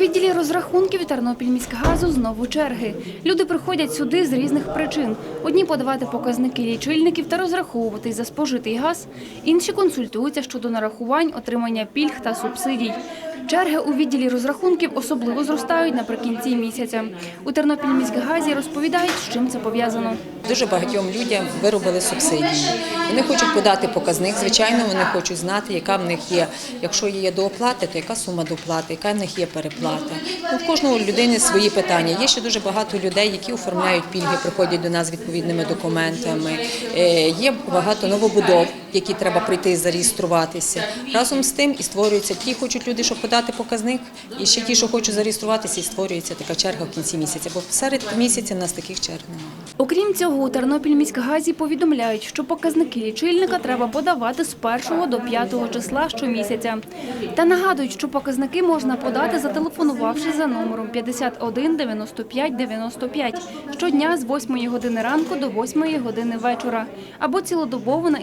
відділі розрахунків Тернопільміськгазу знову черги. Люди приходять сюди з різних причин. Одні подавати показники лічильників та розраховуватись за спожитий газ, інші консультуються щодо нарахувань, отримання пільг та субсидій. Черги у відділі розрахунків особливо зростають наприкінці місяця. У Тернопільміськгазі розповідають, з чим це пов'язано. Дуже багатьом людям виробили субсидії. Вони хочуть подати показник. Звичайно, вони хочуть знати, яка в них є. Якщо є дооплати, то яка сума доплати, яка в них є переплата. Ну, в кожного людини свої питання. Є ще дуже багато людей, які оформляють пільги, приходять до нас з відповідними документами. Е, Є багато новобудов, які треба прийти і зареєструватися. Разом з тим і створюються ті, хочуть люди, щоб подати показник, і ще ті, що хочуть зареєструватися, і створюється така черга в кінці місяця. Бо серед місяця в нас таких черг немає. Окрім цього, у Тернопільміськгазі повідомляють, що показники лічильника треба подавати з 1 до 5 числа щомісяця. Та нагадують, що показники можна подати, зателефонувавши за номером 51 95 95 щодня з 8 години ранку до 8 години вечора або цілодобово на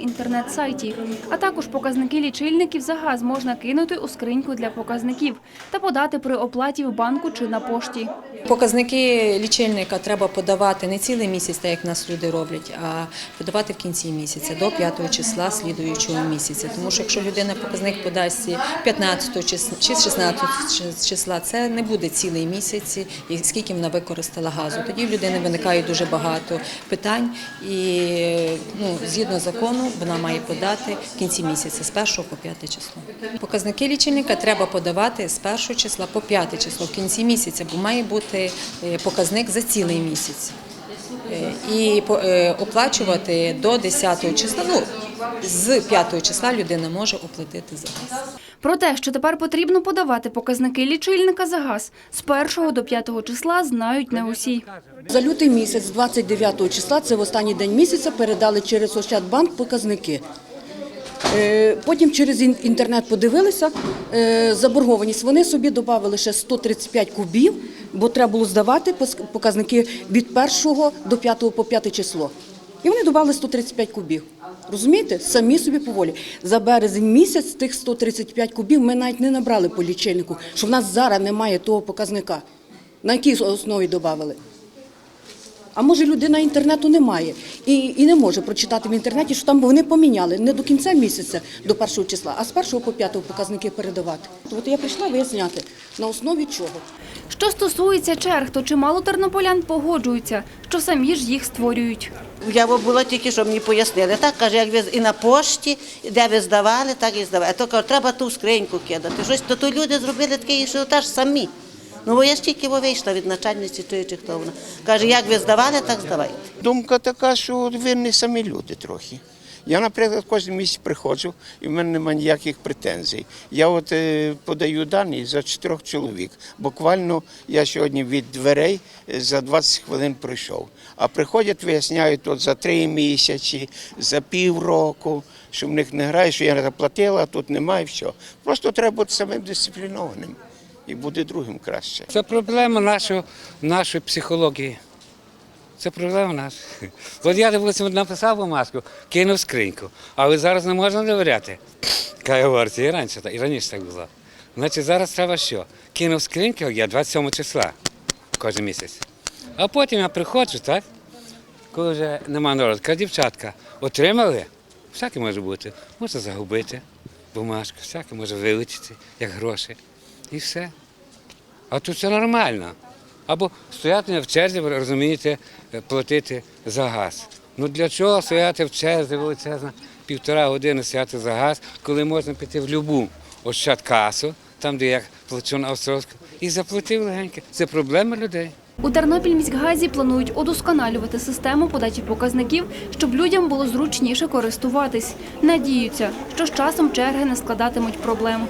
інтернет-сайті. А також показники лічильників за газ можна кинути у скриньку для показників та подати при оплаті в банку чи на пошті. Показники лічильника треба подавати не цілий місяць, так як нас люди роблять, а подавати в кінці місяця до 5 числа слідуючого місяця. Тому що якщо людина показник подасть 15 числа чи 16 числа, це не буде цілий місяць, і скільки вона використала газу. Тоді в людини виникає дуже багато питань, і ну, згідно закону вона має подати в кінці місяця з 1 по 5 число. Показники лічильника треба подавати з 1 числа по 5 число в кінці місяця, бо має бути е, показник за цілий місяць. Е, І е, оплачувати до 10 числа. Ну, з 5 числа людина може оплатити за газ. Про те, що тепер потрібно подавати показники лічильника за газ з 1 до 5 числа, знають не усі. За лютий місяць, 29 числа, це в останній день місяця, передали через Ощадбанк показники. Е, Потім через інтернет подивилися е, заборгованість. Вони собі додали ще 135 кубів, бо треба було здавати показники від 1 до 5 по 5 число. І вони додали 135 кубів. Розумієте? Самі собі поволі. За березень місяць тих 135 кубів ми навіть не набрали по лічильнику, що в нас зараз немає того показника. На якій основі додали? А може людина інтернету не має і, і не може прочитати в інтернеті, що там вони поміняли не до кінця місяця, до першого числа, а з першого по п'ятого показники передавати. То от я прийшла виясняти, на основі чого. Що стосується черг, то чимало тернополян погоджуються, що самі ж їх створюють. Я б була тільки, що мені пояснили. Так каже, як ви і на пошті, де ви здавали, так і здавали. А то кажу, треба ту скриньку кидати. Щось то, то люди зробили таке, що теж самі. Ну бо я ж тільки вийшла від начальниці тої, чи хто вона. Каже, як ви здавали, так здавайте. Думка така, що винні самі люди трохи. Я, наприклад, кожен місяць приходжу, і в мене немає ніяких претензій. Я от е, подаю дані за чотирьох чоловік. Буквально я сьогодні від дверей е, за 20 хвилин пройшов. А приходять, виясняють от за три місяці, за півроку, що в них не грає, що я не заплатила, тут немає, все. Просто треба бути самим дисциплінованим. І буде другим краще. Це проблема нашої, нашої психології. Це проблема наша. От я допустим, написав бумажку, кинув скриньку, але зараз не можна довіряти. Говориться, і раніше, і раніше так було. Значить, зараз треба що? Кинув скриньку, я 27 числа кожен місяць. А потім я приходжу, так? Коли вже нема народу, кажу, дівчатка, отримали? Всяке може бути. Може загубити бумажку, всяке може вилетіти, як гроші. І все. А тут все нормально. Або стояти в черзі, ви розумієте, платити за газ. Ну для чого стояти в черзі величезна, півтора години стояти за газ, коли можна піти в будь-яку ощадкасу, там, де я плачу на Островську, і заплатив легенько. Це проблема людей. У Тернопільміськгазі планують удосконалювати систему подачі показників, щоб людям було зручніше користуватись. Надіються, що з часом черги не складатимуть проблем.